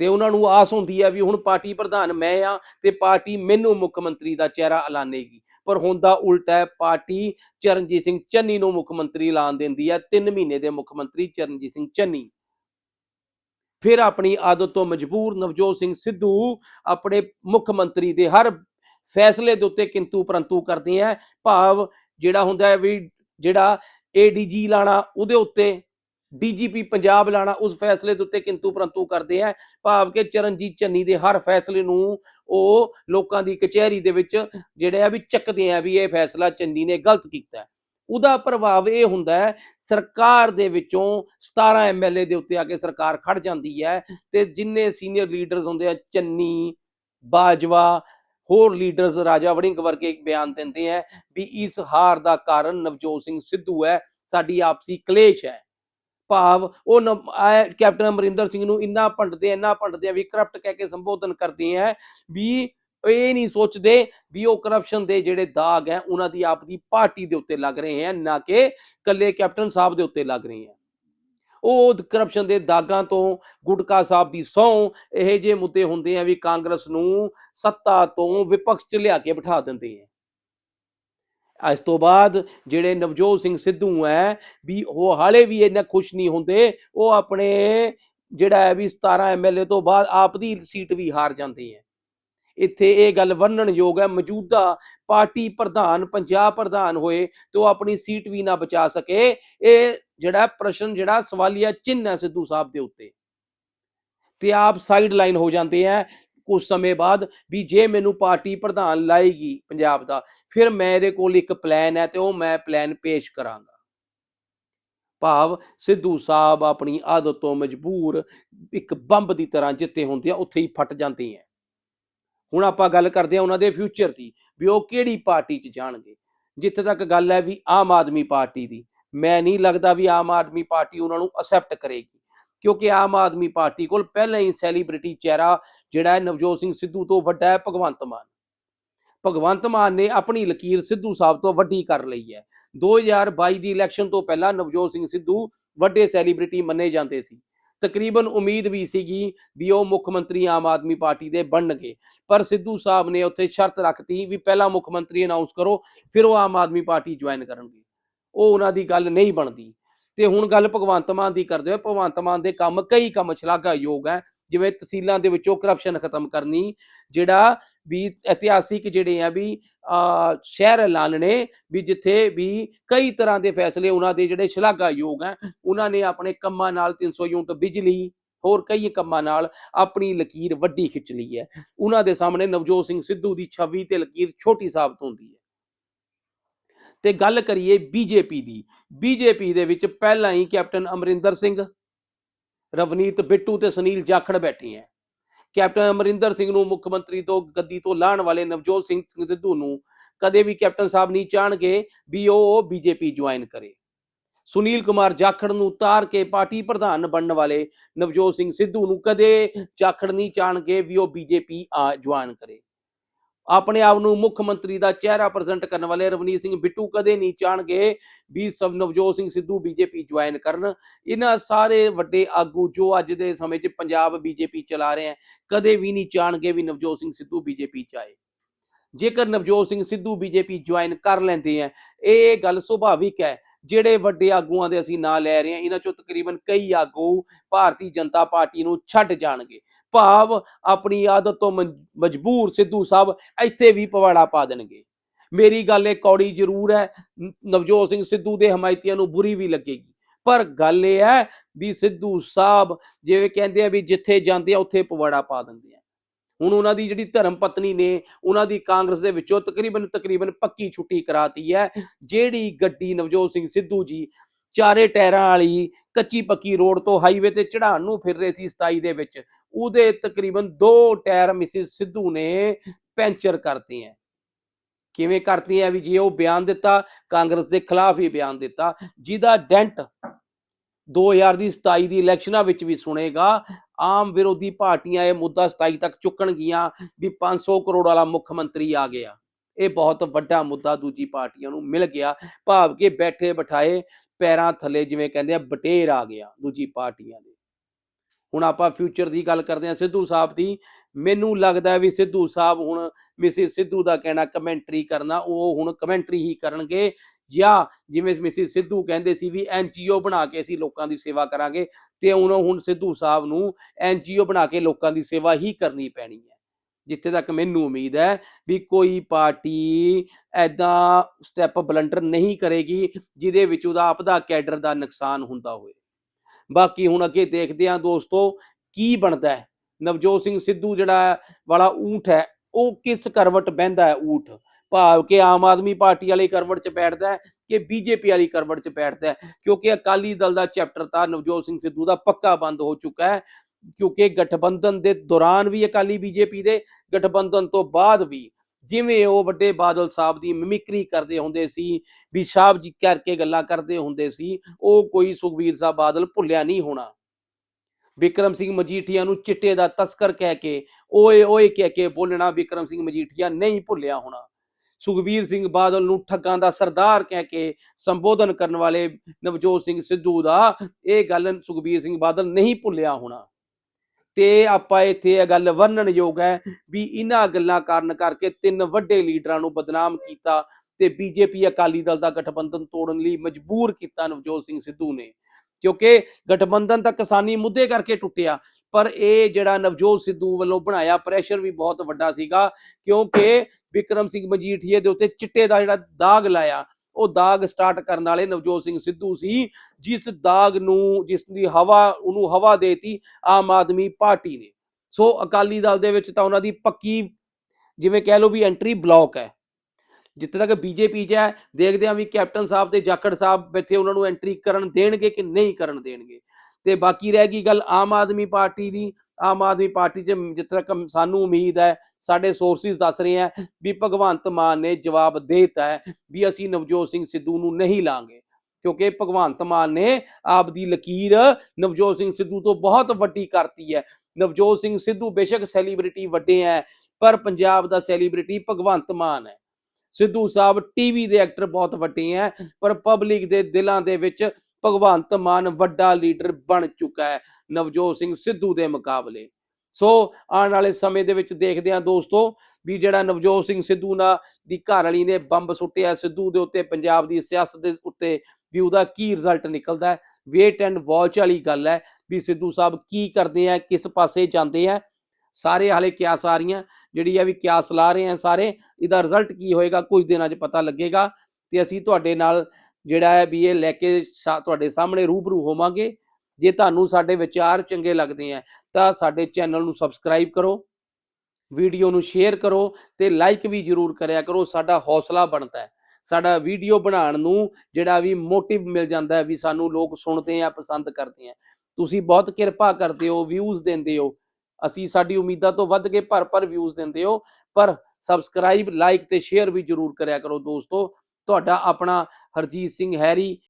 ਤੇ ਉਹਨਾਂ ਨੂੰ ਆਸ ਹੁੰਦੀ ਹੈ ਵੀ ਹੁਣ ਪਾਰਟੀ ਪ੍ਰਧਾਨ ਮੈਂ ਆ ਤੇ ਪਾਰਟੀ ਮੈਨੂੰ ਮੁੱਖ ਮੰਤਰੀ ਦਾ ਚਿਹਰਾ ਐਲਾਨੇਗੀ। ਪਰ ਹੁੰਦਾ ਉਲਟਾ ਹੈ, ਪਾਰਟੀ ਚਰਨਜੀਤ ਸਿੰਘ ਚੰਨੀ ਨੂੰ ਮੁੱਖ ਮੰਤਰੀ ਐਲਾਨ ਦਿੰਦੀ ਹੈ 3 ਮਹੀਨੇ ਦੇ ਮੁੱਖ ਮੰਤਰੀ ਚਰਨਜੀਤ ਸਿੰਘ ਚੰਨੀ। ਫਿਰ ਆਪਣੀ ਆਦਤ ਤੋਂ ਮਜਬੂਰ ਨਵਜੋਤ ਸਿੰਘ ਸਿੱਧੂ ਆਪਣੇ ਮੁੱਖ ਮੰਤਰੀ ਦੇ ਹਰ ਫੈਸਲੇ ਦੇ ਉੱਤੇ ਕਿੰਤੂ ਪਰੰਤੂ ਕਰਦੇ ਆ ਭਾਵ ਜਿਹੜਾ ਹੁੰਦਾ ਹੈ ਵੀ ਜਿਹੜਾ ਏਡੀਜੀ ਲਾਣਾ, ਉਹਦੇ ਉੱਤੇ ਡੀਜੀਪੀ ਪੰਜਾਬ ਲਾਣਾ ਉਸ ਫੈਸਲੇ ਦੇ ਉੱਤੇ ਕਿੰਤੂ ਪਰੰਤੂ ਕਰਦੇ ਆ। ਭਾਵ ਕਿ ਚਰਨਜੀਤ ਚੰਨੀ ਦੇ ਹਰ ਫੈਸਲੇ ਨੂੰ ਉਹ ਲੋਕਾਂ ਦੀ ਕਚਹਿਰੀ ਦੇ ਵਿੱਚ ਜਿਹੜੇ ਆ ਵੀ ਚੱਕਦੇ ਆ ਵੀ ਇਹ ਫੈਸਲਾ ਚੰਨੀ ਨੇ ਗਲਤ ਕੀਤਾ। ਉਹਦਾ ਪ੍ਰਭਾਵ ਇਹ ਹੁੰਦਾ ਹੈ, ਸਰਕਾਰ ਦੇ ਵਿੱਚੋਂ 17 ਐਮਐਲਏ ਦੇ ਉੱਤੇ ਆ ਕੇ ਸਰਕਾਰ ਖੜ ਜਾਂਦੀ ਹੈ ਤੇ ਜਿੰਨੇ ਸੀਨੀਅਰ ਲੀਡਰਸ ਹੁੰਦੇ ਆ, ਚੰਨੀ, ਬਾਜਵਾ, ਹੋਰ ਲੀਡਰਸ ਰਾਜਾ ਵੜਿੰਗ ਵਰਗੇ ਬਿਆਨ ਦਿੰਦੇ ਆ ਵੀ ਇਸ ਹਾਰ ਦਾ ਕਾਰਨ ਨਵਜੋਤ ਸਿੰਘ ਸਿੱਧੂ ਹੈ, ਸਾਡੀ ਆਪਸੀ ਕਲੇਸ਼ ਹੈ। ਭਾਵ ਉਹ ਕੈਪਟਨ ਅਮਰਿੰਦਰ ਸਿੰਘ ਨੂੰ ਇੰਨਾ ਭੰਡਦੇ ਇੰਨਾ ਭੰਡਦੇ ਵੀ ਕਰਪਟ ਕਹਿ ਕੇ ਸੰਬੋਧਨ ਕਰਦੇ ਆ ਵੀ ਇਹ ਨਹੀਂ ਸੋਚਦੇ ਵੀ ਉਹ ਕਰਪਸ਼ਨ ਦੇ ਜਿਹੜੇ ਦਾਗ ਹੈ, ਉਹਨਾਂ ਦੀ ਆਪ ਦੀ ਪਾਰਟੀ ਦੇ ਉੱਤੇ ਲੱਗ ਰਹੇ ਹਨ ਨਾ ਕਿ ਕੱਲੇ ਕੈਪਟਨ ਸਾਹਿਬ ਦੇ ਉੱਤੇ ਲੱਗ ਰਹੇ ਹਨ ਉਹ ਕਰਪਸ਼ਨ ਦੇ ਦਾਗਾਂ ਤੋਂ ਗੁਟਕਾ ਸਾਹਿਬ ਦੀ ਸਹੁੰ, ਇਹ ਜੇ ਮੁੱਦੇ ਹੁੰਦੇ ਆ ਵੀ ਕਾਂਗਰਸ ਨੂੰ ਸੱਤਾ ਤੋਂ ਵਿਪਕਸ਼ ਚ ਲਿਆ ਕੇ ਬਿਠਾ ਦਿੰਦੇ ਆ। ਇਸ ਤੋਂ ਬਾਅਦ ਜਿਹੜੇ ਨਵਜੋਤ ਸਿੰਘ ਸਿੱਧੂ ਹੈ, ਵੀ ਉਹ ਹਾਲੇ ਵੀ ਇੰਨਾ ਖੁਸ਼ ਨਹੀਂ ਹੁੰਦੇ, ਉਹ ਆਪਣੇ ਜਿਹੜਾ ਹੈ ਵੀ 17 ਐਮਐਲਏ ਤੋਂ ਬਾਅਦ ਆਪ ਦੀ ਸੀਟ ਵੀ ਹਾਰ ਜਾਂਦੇ ਆ ਇੱਥੇ ਇਹ ਗੱਲ ਵਰਣਨਯੋਗ ਹੈ, ਮੌਜੂਦਾ ਪਾਰਟੀ ਪ੍ਰਧਾਨ, ਪੰਜਾਬ ਪ੍ਰਧਾਨ ਹੋਏ ਤੇ ਉਹ ਆਪਣੀ ਸੀਟ ਵੀ ਨਾ ਬਚਾ ਸਕੇ। ਇਹ ਜਿਹੜਾ ਪ੍ਰਸ਼ਨ, ਜਿਹੜਾ ਸਵਾਲੀਆ ਚਿੰਨ੍ਹ ਹੈ ਸਿੱਧੂ ਸਾਹਿਬ ਦੇ ਉੱਤੇ। ਤੇ ਆਪ ਸਾਈਡ ਲਾਈਨ ਹੋ ਜਾਂਦੇ ਆ ਕੁਝ ਸਮੇਂ ਬਾਅਦ ਵੀ ਜੇ ਮੈਨੂੰ ਪਾਰਟੀ ਪ੍ਰਧਾਨ ਲਾਏਗੀ ਪੰਜਾਬ ਦਾ ਫਿਰ ਮੇਰੇ ਕੋਲ ਇੱਕ ਪਲਾਨ ਹੈ ਤੇ ਉਹ ਮੈਂ ਪਲਾਨ ਪੇਸ਼ ਕਰਾਂਗਾ। ਭਾਵ ਸਿੱਧੂ ਸਾਹਿਬ ਆਪਣੀ ਆਦਤ ਤੋਂ ਮਜਬੂਰ ਇੱਕ ਬੰਬ ਦੀ ਤਰ੍ਹਾਂ ਜਿੱਤੇ ਹੁੰਦੇ ਆ, ਉੱਥੇ ਹੀ ਫਟ ਜਾਂਦੇ ਆ। ਹੁਣ ਆਪਾਂ ਗੱਲ ਕਰਦੇ ਆ ਉਹਨਾਂ ਦੇ ਫਿਊਚਰ ਦੀ, ਵੀ ਉਹ ਕਿਹੜੀ ਪਾਰਟੀ 'ਚ ਜਾਣਗੇ? ਜਿੱਥੇ ਤੱਕ ਗੱਲ ਹੈ ਵੀ ਆਮ ਆਦਮੀ ਪਾਰਟੀ ਦੀ। ਮੈਂ ਨਹੀਂ ਲੱਗਦਾ ਵੀ ਆਮ ਆਦਮੀ ਪਾਰਟੀ ਉਹਨਾਂ ਨੂੰ ਅਸੈਪਟ ਕਰੇਗੀ, ਕਿਉਂਕਿ ਆਮ ਆਦਮੀ ਪਾਰਟੀ ਕੋਲ ਪਹਿਲਾਂ ਹੀ ਸੈਲੀਬ੍ਰਿਟੀ ਚਿਹਰਾ ਜਿਹੜਾ ਹੈ ਨਵਜੋਤ ਸਿੰਘ ਸਿੱਧੂ ਤੋਂ ਵੱਡਾ ਹੈ, ਭਗਵੰਤ ਮਾਨ। ਭਗਵੰਤ ਮਾਨ ਨੇ ਆਪਣੀ ਲਕੀਰ ਸਿੱਧੂ ਸਾਹਿਬ ਤੋਂ ਵੱਡੀ ਕਰ ਲਈ ਹੈ। 2022 ਦੀ ਇਲੈਕਸ਼ਨ ਤੋਂ ਪਹਿਲਾਂ ਨਵਜੋਤ ਸਿੰਘ ਸਿੱਧੂ ਵੱਡੇ ਸੈਲੀਬ੍ਰਿਟੀ ਮੰਨੇ ਜਾਂਦੇ ਸੀ। ਤਕਰੀਬਨ ਉਮੀਦ ਵੀ ਸੀਗੀ ਵੀ ਉਹ ਮੁੱਖ ਮੰਤਰੀ ਆਮ ਆਦਮੀ ਪਾਰਟੀ ਦੇ ਬਣਨਗੇ। ਪਰ ਸਿੱਧੂ ਸਾਹਿਬ ਨੇ ਉੱਥੇ ਸ਼ਰਤ ਰੱਖਤੀ ਵੀ ਪਹਿਲਾਂ ਮੁੱਖ ਮੰਤਰੀ ਅਨਾਉਂਸ ਕਰੋ, ਫਿਰ ਉਹ ਆਮ ਆਦਮੀ ਪਾਰਟੀ ਜੁਆਇਨ ਕਰਨਗੇ। ਉਹ ਉਹਨਾਂ ਦੀ ਗੱਲ ਨਹੀਂ ਬਣਦੀ। ਤੇ ਹੁਣ ਗੱਲ ਭਗਵੰਤ ਮਾਨ ਦੀ ਕਰਦੇ ਹੋਏ, ਭਗਵੰਤ ਮਾਨ ਦੇ ਕੰਮ ਕਈ ਕੰਮ ਸ਼ਲਾਘਾਯੋਗ ਹੈ। ਜਿਵੇਂ ਤਹਿਸੀਲਾਂ ਦੇ ਵਿੱਚੋਂ ਕਰਪਸ਼ਨ ਖਤਮ ਕਰਨੀ, ਜਿਹੜਾ ਵੀ ਇਤਿਹਾਸਿਕ ਜਿਹੜੇ ਆ ਵੀ, ਅਹ, ਸ਼ਹਿਰ ਐਲਾਨਣੇ ਵੀ ਜਿੱਥੇ ਵੀ ਕਈ ਤਰ੍ਹਾਂ ਦੇ ਫੈਸਲੇ ਉਹਨਾਂ ਦੇ ਜਿਹੜੇ ਸ਼ਲਾਘਾਯੋਗ ਹੈ, ਉਹਨਾਂ ਨੇ ਆਪਣੇ ਕੰਮਾਂ ਨਾਲ 300 ਯੂਨਿਟ ਬਿਜਲੀ ਹੋਰ ਕਈ ਕੰਮਾਂ ਨਾਲ ਆਪਣੀ ਲਕੀਰ ਵੱਡੀ ਖਿੱਚ ਲਈ ਹੈ। ਉਹਨਾਂ ਦੇ ਸਾਹਮਣੇ ਨਵਜੋਤ ਸਿੰਘ ਸਿੱਧੂ ਦੀ ਛਵੀ ਤੇ ਲਕੀਰ ਛੋਟੀ ਸਾਬਤ ਹੁੰਦੀ ਹੈ। ਤੇ ਗੱਲ ਕਰੀਏ ਬੀਜੇਪੀ ਦੀ ਬੀਜੇਪੀ ਦੇ ਵਿੱਚ ਪਹਿਲਾਂ ਹੀ ਕੈਪਟਨ ਅਮਰਿੰਦਰ ਸਿੰਘ ਰਵਨੀਤ, ਬਿੱਟੂ ਤੇ ਸੁਨੀਲ ਜਾਖੜ ਬੈਠੇ ਹੈ। ਕੈਪਟਨ ਅਮਰਿੰਦਰ ਸਿੰਘ ਨੂੰ ਮੁੱਖ ਮੰਤਰੀ ਤੋਂ ਗੱਦੀ ਤੋਂ ਲਾਹਣ ਵਾਲੇ ਨਵਜੋਤ ਸਿੰਘ ਸਿੱਧੂ ਨੂੰ ਕਦੇ ਵੀ ਕੈਪਟਨ ਸਾਹਿਬ ਨਹੀਂ ਚਾਹਣਗੇ ਵੀ ਉਹ ਬੀਜੇਪੀ ਜੁਆਇਨ ਕਰੇ। ਸੁਨੀਲ ਕੁਮਾਰ ਜਾਖੜ ਨੂੰ ਉਤਾਰ ਕੇ ਪਾਰਟੀ ਪ੍ਰਧਾਨ ਬਣਨ ਵਾਲੇ ਨਵਜੋਤ ਸਿੰਘ ਸਿੱਧੂ ਨੂੰ ਕਦੇ ਜਾਖੜ ਨਹੀਂ ਚਾਹਣਗੇ ਵੀ ਉਹ ਬੀਜੇਪੀ ਆ ਜੁਆਇਨ ਕਰੇ। ਆਪਣੇ ਆਪ ਨੂੰ ਮੁੱਖ ਮੰਤਰੀ ਦਾ ਚਿਹਰਾ ਪ੍ਰੈਜ਼ੈਂਟ ਕਰਨ ਵਾਲੇ ਰਵਨੀਤ ਸਿੰਘ ਬਿੱਟੂ ਕਦੇ ਨਹੀਂ ਚਾਹਣਗੇ ਵੀ ਸਭ ਨਵਜੋਤ ਸਿੰਘ ਸਿੱਧੂ ਬੀਜੇਪੀ ਜੁਆਇਨ ਕਰਨ। ਇਹਨਾਂ ਸਾਰੇ ਵੱਡੇ ਆਗੂ ਜੋ ਅੱਜ ਦੇ ਸਮੇਂ 'ਚ ਪੰਜਾਬ ਬੀਜੇਪੀ ਚਲਾ ਰਹੇ ਹੈ, ਕਦੇ ਵੀ ਨਹੀਂ ਚਾਹਣਗੇ ਵੀ ਨਵਜੋਤ ਸਿੰਘ ਸਿੱਧੂ ਬੀਜੇਪੀ ਚ ਆਏ। ਜੇਕਰ ਨਵਜੋਤ ਸਿੰਘ ਸਿੱਧੂ ਬੀਜੇਪੀ ਜੁਆਇਨ ਕਰ ਲੈਂਦੇ ਆ ਇਹ ਗੱਲ ਸੁਭਾਵਿਕ ਹੈ। ਜਿਹੜੇ ਵੱਡੇ ਆਗੂਆਂ ਦੇ ਅਸੀਂ ਨਾਂ ਲੈ ਰਹੇ ਹਾਂ, ਇਹਨਾਂ ਚੋਂ ਤਕਰੀਬਨ ਕਈ ਆਗੂ ਭਾਰਤੀ ਜਨਤਾ ਪਾਰਟੀ ਨੂੰ ਛੱਡ ਜਾਣਗੇ। ਭਾਵ ਆਪਣੀ ਆਦਤ ਤੋਂ ਮਜਬੂਰ ਸਿੱਧੂ ਸਾਹਿਬ ਇੱਥੇ ਵੀ ਪਵਾੜਾ ਪਾ ਦੇਣਗੇ। ਮੇਰੀ ਗੱਲ ਇਹ ਕੌੜੀ ਜ਼ਰੂਰ ਹੈ ਨਵਜੋਤ ਸਿੰਘ ਸਿੱਧੂ ਦੇ ਹਮਾਇਤੀਆਂ ਨੂੰ ਬੁਰੀ ਵੀ ਲੱਗੇਗੀ। ਪਰ ਗੱਲ ਇਹ ਹੈ ਵੀ ਸਿੱਧੂ ਸਾਹਿਬ ਜਿਵੇਂ ਕਹਿੰਦੇ ਆ ਵੀ ਜਿੱਥੇ ਜਾਂਦੇ ਆ ਉੱਥੇ ਪਵਾੜਾ ਪਾ ਦਿੰਦੇ ਆ। ਹੁਣ ਉਹਨਾਂ ਦੀ ਜਿਹੜੀ ਧਰਮ ਪਤਨੀ ਨੇ, ਉਹਨਾਂ ਦੀ ਕਾਂਗਰਸ ਦੇ ਵਿੱਚੋਂ ਤਕਰੀਬਨ ਤਕਰੀਬਨ ਪੱਕੀ ਛੁੱਟੀ ਕਰਾਤੀ ਹੈ। ਜਿਹੜੀ ਗੱਡੀ ਨਵਜੋਤ ਸਿੰਘ ਸਿੱਧੂ ਜੀ ਚਾਰੇ ਟਾਇਰਾਂ ਵਾਲੀ ਕੱਚੀ ਪੱਕੀ ਰੋਡ ਤੋਂ ਹਾਈਵੇ ਤੇ ਚੜਾਉਣ ਨੂੰ ਫਿਰ ਰਹੇ ਸੀ 27 ਦੇ ਵਿੱਚ ਉਹਦੇ ਤਕਰੀਬਨ ਦੋ ਟਾਇਰ ਮਿਸਿਸ ਸਿੱਧੂ ਨੇ ਪੈਂਚਰ ਕਰਤੇ ਹੈ ਕਿਵੇਂ ਕਰਤੀ ਹੈ ਵੀ ਜੇ ਉਹ ਬਿਆਨ ਦਿੱਤਾ, ਕਾਂਗਰਸ ਦੇ ਖਿਲਾਫ ਹੀ ਬਿਆਨ ਦਿੱਤਾ, ਜਿਹਦਾ ਡੈਂਟ 2000 ਦੀ 27 ਦੀ ਇਲੈਕਸ਼ਨਾਂ ਵਿੱਚ ਵੀ ਸੁਣੇਗਾ, ਆਮ ਵਿਰੋਧੀ ਪਾਰਟੀਆਂ ਇਹ ਮੁੱਦਾ 27 ਤੱਕ ਚੁੱਕਣਗੀਆਂ ਵੀ 500 ਕਰੋੜ ਵਾਲਾ ਮੁੱਖ ਮੰਤਰੀ ਆ ਗਿਆ। ਇਹ ਬਹੁਤ ਵੱਡਾ ਮੁੱਦਾ ਦੂਜੀ ਪਾਰਟੀਆਂ ਨੂੰ ਮਿਲ ਗਿਆ, ਭਾਵ ਕਿ ਬੈਠੇ ਬਿਠਾਏ ਪੈਰਾਂ ਥੱਲੇ ਜਿਵੇਂ ਕਹਿੰਦੇ ਆ ਬਟੇਰ ਆ ਗਿਆ ਦੂਜੀ ਪਾਰਟੀਆਂ ਦੇ। ਹੁਣ ਆਪਾਂ ਫਿਊਚਰ ਦੀ ਗੱਲ ਕਰਦੇ ਹਾਂ ਸਿੱਧੂ ਸਾਹਿਬ ਦੀ, ਮੈਨੂੰ ਲੱਗਦਾ ਵੀ ਸਿੱਧੂ ਸਾਹਿਬ ਹੁਣ ਮਿਸਿਸ ਸਿੱਧੂ ਦਾ ਕਹਿਣਾ ਕਮੈਂਟਰੀ ਕਰਨਾ, ਉਹ ਹੁਣ ਕਮੈਂਟਰੀ ਹੀ ਕਰਨਗੇ ਜਾਂ ਜਿਵੇਂ ਮਿਸਿਸ ਸਿੱਧੂ ਕਹਿੰਦੇ ਸੀ ਵੀ ਐਨਜੀਓ ਬਣਾ ਕੇ ਅਸੀਂ ਲੋਕਾਂ ਦੀ ਸੇਵਾ ਕਰਾਂਗੇ ਤੇ ਹੁਣ ਹੁਣ ਸਿੱਧੂ ਸਾਹਿਬ ਨੂੰ ਐਨਜੀਓ ਬਣਾ ਕੇ ਲੋਕਾਂ ਦੀ ਸੇਵਾ ਹੀ ਕਰਨੀ ਪੈਣੀ ਹੈ। ਜਿੱਥੇ ਤੱਕ ਮੈਨੂੰ ਉਮੀਦ ਹੈ ਵੀ ਕੋਈ ਪਾਰਟੀ ਐਦਾਂ ਸਟੈਪ ਬਲੰਡਰ ਨਹੀਂ ਕਰੇਗੀ, ਜਿਹਦੇ ਵਿੱਚ ਉਹਦਾ ਆਪਦਾ ਕੈਡਰ ਦਾ ਨੁਕਸਾਨ ਹੁੰਦਾ ਹੋਵੇ। ਬਾਕੀ ਹੁਣ ਅੱਗੇ ਦੇਖਦੇ ਹਾਂ ਦੋਸਤੋ, ਕੀ ਬਣਦਾ ਹੈ? ਨਵਜੋਤ ਸਿੰਘ ਸਿੱਧੂ ਜਿਹੜਾ ਵਾਲਾ ਊਠ ਹੈ, ਉਹ ਕਿਸ ਕਰਵਟ ਬਹਿੰਦਾ ਹੈ ਊਠ? ਭਾਵ ਕਿ ਆਮ ਆਦਮੀ ਪਾਰਟੀ ਵਾਲੀ ਕਰਵਟ 'ਚ ਬੈਠਦਾ ਹੈ ਕਿ ਬੀਜੇਪੀ ਵਾਲੀ ਕਰਵਟ 'ਚ ਬੈਠਦਾ ਹੈ? ਕਿਉਂਕਿ ਅਕਾਲੀ ਦਲ ਦਾ ਚੈਪਟਰ ਤਾਂ ਨਵਜੋਤ ਸਿੰਘ ਸਿੱਧੂ ਦਾ ਪੱਕਾ ਬੰਦ ਹੋ ਚੁੱਕਾ ਹੈ, ਕਿਉਂਕਿ ਗਠਬੰਧਨ ਦੇ ਦੌਰਾਨ ਵੀ ਅਕਾਲੀ ਬੀਜੇਪੀ ਦੇ ਗਠਬੰਧਨ ਤੋਂ ਬਾਅਦ ਵੀ ਜਿਵੇਂ ਉਹ ਵੱਡੇ ਬਾਦਲ ਸਾਹਿਬ ਦੀ ਮਿਮਿਕਰੀ ਕਰਦੇ ਹੁੰਦੇ ਸੀ, ਵੀ ਸਾਹਿਬ ਜੀ ਕਰਕੇ ਗੱਲਾਂ ਕਰਦੇ ਹੁੰਦੇ ਸੀ, ਉਹ ਕੋਈ ਸੁਖਬੀਰ ਸਾਹਿਬ ਬਾਦਲ ਭੁੱਲਿਆ ਨਹੀਂ ਹੋਣਾ। ਵਿਕਰਮ ਸਿੰਘ ਮਜੀਠੀਆ ਨੂੰ ਚਿੱਟੇ ਦਾ ਤਸਕਰ ਕਹਿ ਕੇ, ਓਏ ਓਏ ਕਹਿ ਕੇ ਬੋਲਣਾ ਵਿਕਰਮ ਸਿੰਘ ਮਜੀਠੀਆ ਨਹੀਂ ਭੁੱਲਿਆ ਹੋਣਾ। ਸੁਖਬੀਰ ਸਿੰਘ ਬਾਦਲ ਨੂੰ ਠੱਗਾਂ ਦਾ ਸਰਦਾਰ ਕਹਿ ਕੇ ਸੰਬੋਧਨ ਕਰਨ ਵਾਲੇ ਨਵਜੋਤ ਸਿੰਘ ਸਿੱਧੂ ਦਾ ਇਹ ਗੱਲ ਸੁਖਬੀਰ ਸਿੰਘ ਬਾਦਲ ਨਹੀਂ ਭੁੱਲਿਆ ਹੋਣਾ। ਤੇ ਆਪਾਂ ਇੱਥੇ ਇਹ ਗੱਲ ਵਰਣਨਯੋਗ ਹੈ ਵੀ ਇਹਨਾਂ ਗੱਲਾਂ ਕਾਰਨ ਕਰਕੇ ਤਿੰਨ ਵੱਡੇ ਲੀਡਰਾਂ ਨੂੰ ਬਦਨਾਮ ਕੀਤਾ ਤੇ ਬੀਜੇਪੀ ਅਕਾਲੀ ਦਲ ਦਾ ਗਠਬੰਧਨ ਤੋੜਨ ਲਈ ਮਜਬੂਰ ਕੀਤਾ ਨਵਜੋਤ ਸਿੰਘ ਸਿੱਧੂ ਨੇ। ਕਿਉਂਕਿ ਗਠਬੰਧਨ ਤਾਂ ਕਿਸਾਨੀ ਮੁੱਦੇ ਕਰਕੇ ਟੁੱਟਿਆ, ਪਰ ਇਹ ਜਿਹੜਾ ਨਵਜੋਤ ਸਿੱਧੂ ਵੱਲੋਂ ਬਣਾਇਆ ਪ੍ਰੈਸ਼ਰ ਵੀ ਬਹੁਤ ਵੱਡਾ ਸੀਗਾ, ਕਿਉਂਕਿ ਵਿਕਰਮ ਸਿੰਘ ਮਜੀਠੀਏ ਦੇ ਉੱਤੇ ਚਿੱਟੇ ਦਾ ਜਿਹੜਾ ਦਾਗ ਲਾਇਆ ਉਹ ਦਾਗ ਸਟਾਰਟ ਕਰਨ ਵਾਲੇ ਨਵਜੋਤ ਸਿੰਘ ਸਿੱਧੂ ਸੀ, ਜਿਸ ਦਾਗ ਨੂੰ, ਜਿਸ ਦੀ ਹਵਾ, ਉਹਨੂੰ ਹਵਾ ਦੇਤੀ ਆਮ ਆਦਮੀ ਪਾਰਟੀ ਨੇ। ਸੋ ਅਕਾਲੀ ਦਲ ਦੇ ਵਿੱਚ ਤਾਂ ਉਹਨਾਂ ਦੀ ਪੱਕੀ, ਜਿਵੇਂ ਕਹਿ ਲਓ ਵੀ ਐਂਟਰੀ ਬਲੌਕ ਹੈ। ਜਿੱਥੇ ਤੱਕ ਬੀਜੇਪੀ 'ਚ ਹੈ, ਦੇਖਦੇ ਹਾਂ ਵੀ ਕੈਪਟਨ ਸਾਹਿਬ ਤੇ ਜਾਖੜ ਸਾਹਿਬ ਇੱਥੇ ਉਹਨਾਂ ਨੂੰ ਐਂਟਰੀ ਕਰਨ ਦੇਣਗੇ ਕਿ ਨਹੀਂ ਕਰਨ ਦੇਣਗੇ। ਤੇ ਬਾਕੀ ਰਹਿ ਗਈ ਗੱਲ ਆਮ ਆਦਮੀ ਪਾਰਟੀ ਦੀ ਆਮ ਆਦਮੀ ਪਾਰਟੀ 'ਚ ਜਿੱਥੇ ਤੱਕ ਸਾਨੂੰ ਉਮੀਦ ਹੈ, ਸਾਡੇ ਸੋਰਸਿਸ ਦੱਸ ਰਹੇ ਹੈ ਵੀ ਭਗਵੰਤ ਮਾਨ ਨੇ ਜਵਾਬ ਦੇ ਦਿੱਤਾ ਹੈ ਵੀ ਅਸੀਂ ਨਵਜੋਤ ਸਿੰਘ ਸਿੱਧੂ ਨੂੰ ਨਹੀਂ ਲਾਂਗੇ। ਕਿਉਂਕਿ ਭਗਵੰਤ ਮਾਨ ਨੇ ਆਪਦੀ ਲਕੀਰ ਨਵਜੋਤ ਸਿੰਘ ਸਿੱਧੂ ਤੋਂ ਬਹੁਤ ਵੱਡੀ ਕਰਤੀ ਹੈ। ਨਵਜੋਤ ਸਿੰਘ ਸਿੱਧੂ ਬੇਸ਼ੱਕ ਸੈਲੀਬ੍ਰਿਟੀ ਵੱਡੇ ਹੈ, ਪਰ ਪੰਜਾਬ ਦਾ ਸੈਲੀਬ੍ਰਿਟੀ ਭਗਵੰਤ ਮਾਨ ਹੈ। ਸਿੱਧੂ ਸਾਹਿਬ ਟੀਵੀ ਦੇ ਐਕਟਰ ਬਹੁਤ ਵੱਡੇ ਹੈ, ਪਰ ਪਬਲਿਕ ਦੇ ਦਿਲਾਂ ਦੇ ਵਿੱਚ ਭਗਵੰਤ ਮਾਨ ਵੱਡਾ ਲੀਡਰ ਬਣ ਚੁੱਕਾ ਹੈ ਨਵਜੋਤ ਸਿੰਘ ਸਿੱਧੂ ਦੇ ਮੁਕਾਬਲੇ। ਸੋ ਆਉਣ ਵਾਲੇ ਸਮੇਂ ਦੇ ਵਿੱਚ ਦੇਖਦੇ ਹਾਂ ਦੋਸਤੋ ਵੀ ਜਿਹੜਾ ਨਵਜੋਤ ਸਿੰਘ ਸਿੱਧੂ ਨਾਲ ਦੀ ਘਰ ਵਾਲੀ ਨੇ ਬੰਬ ਸੁੱਟਿਆ ਸਿੱਧੂ ਦੇ ਉੱਤੇ, ਪੰਜਾਬ ਦੀ ਸਿਆਸਤ ਦੇ ਉੱਤੇ ਵੀ ਉਹਦਾ ਕੀ ਰਿਜ਼ਲਟ ਨਿਕਲਦਾ ਹੈ। ਵੇਟ ਐਂਡ ਵਾਚ ਵਾਲੀ ਗੱਲ ਹੈ ਵੀ ਸਿੱਧੂ ਸਾਹਿਬ ਕੀ ਕਰਦੇ ਆ, ਕਿਸ ਪਾਸੇ ਜਾਂਦੇ ਆ। ਸਾਰੇ ਹਾਲੇ ਕਿਆਸ ਆ ਰਹੀਆਂ, ਜਿਹੜੀ ਆ ਵੀ ਕਿਆਸ ਲਾ ਰਹੇ ਆ ਸਾਰੇ, ਇਹਦਾ ਰਿਜ਼ਲਟ ਕੀ ਹੋਏਗਾ ਕੁਝ ਦਿਨਾਂ 'ਚ ਪਤਾ ਲੱਗੇਗਾ। ਤੇ ਅਸੀਂ ਤੁਹਾਡੇ ਨਾਲ ਜਿਹੜਾ ਹੈ ਵੀ ਇਹ ਲੈ ਕੇ ਤੁਹਾਡੇ ਸਾਹਮਣੇ ਰੂਬਰੂ ਹੋਵਾਂਗੇ। ਜੇ ਤੁਹਾਨੂੰ ਸਾਡੇ ਵਿਚਾਰ ਚੰਗੇ ਲੱਗਦੇ ਆ ਤਾਂ ਸਾਡੇ ਚੈਨਲ ਨੂੰ ਸਬਸਕ੍ਰਾਈਬ ਕਰੋ, ਵੀਡੀਓ ਨੂੰ ਸ਼ੇਅਰ ਕਰੋ ਤੇ ਲਾਈਕ ਵੀ ਜਰੂਰ ਕਰਿਆ ਕਰੋ, ਸਾਡਾ ਹੌਸਲਾ ਬਣਦਾ ਹੈ ਸਾਡਾ ਵੀਡੀਓ ਬਣਾਉਣ ਨੂੰ ਜਿਹੜਾ ਵੀ ਮੋਟਿਵ ਮਿਲ ਜਾਂਦਾ ਹੈ ਵੀ ਸਾਨੂੰ ਲੋਕ ਸੁਣਦੇ ਆ, ਪਸੰਦ ਕਰਦੇ ਆ। ਤੁਸੀਂ ਬਹੁਤ ਕਿਰਪਾ ਕਰਦੇ ਹੋ ਵਿਊਜ਼ ਦਿੰਦੇ ਹੋ। ਅਸੀਂ ਸਾਡੀ ਉਮੀਦਾਂ ਤੋਂ ਵੱਧ ਕੇ ਭਰ ਭਰ ਵਿਊਜ਼ ਦਿੰਦੇ ਹੋ, ਪਰ ਸਬਸਕ੍ਰਾਈਬ, ਲਾਈਕ ਤੇ ਸ਼ੇਅਰ ਵੀ ਜਰੂਰ ਕਰਿਆ ਕਰੋ ਦੋਸਤੋ। ਤੁਹਾਡਾ ਆਪਣਾ ਹਰਜੀਤ ਸਿੰਘ ਹੈਰੀ